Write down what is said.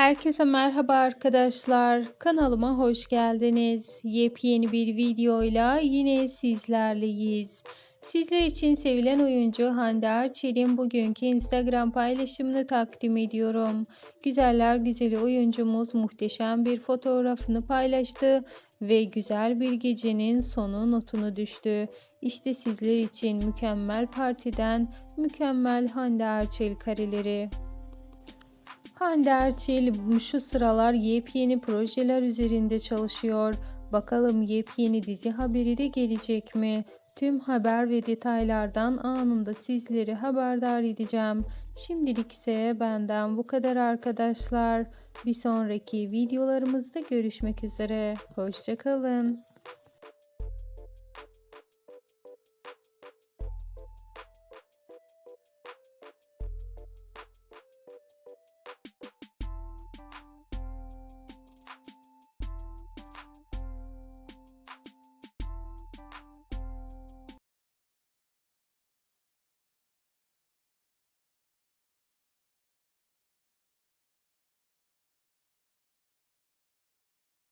Herkese merhaba arkadaşlar. Kanalıma hoş geldiniz. Yepyeni bir videoyla yine sizlerleyiz. Sizler için sevilen oyuncu Hande Erçel'in bugünkü Instagram paylaşımını takdim ediyorum. Güzeller güzeli oyuncumuz muhteşem bir fotoğrafını paylaştı ve güzel bir gecenin sonu notunu düştü. İşte sizler için mükemmel partiden mükemmel Hande Erçel kareleri. Hande Erçel şu sıralar yepyeni projeler üzerinde çalışıyor. Bakalım yepyeni dizi haberi de gelecek mi? Tüm haber ve detaylardan anında sizleri haberdar edeceğim. Şimdilik ise benden bu kadar arkadaşlar. Bir sonraki videolarımızda görüşmek üzere. Hoşçakalın.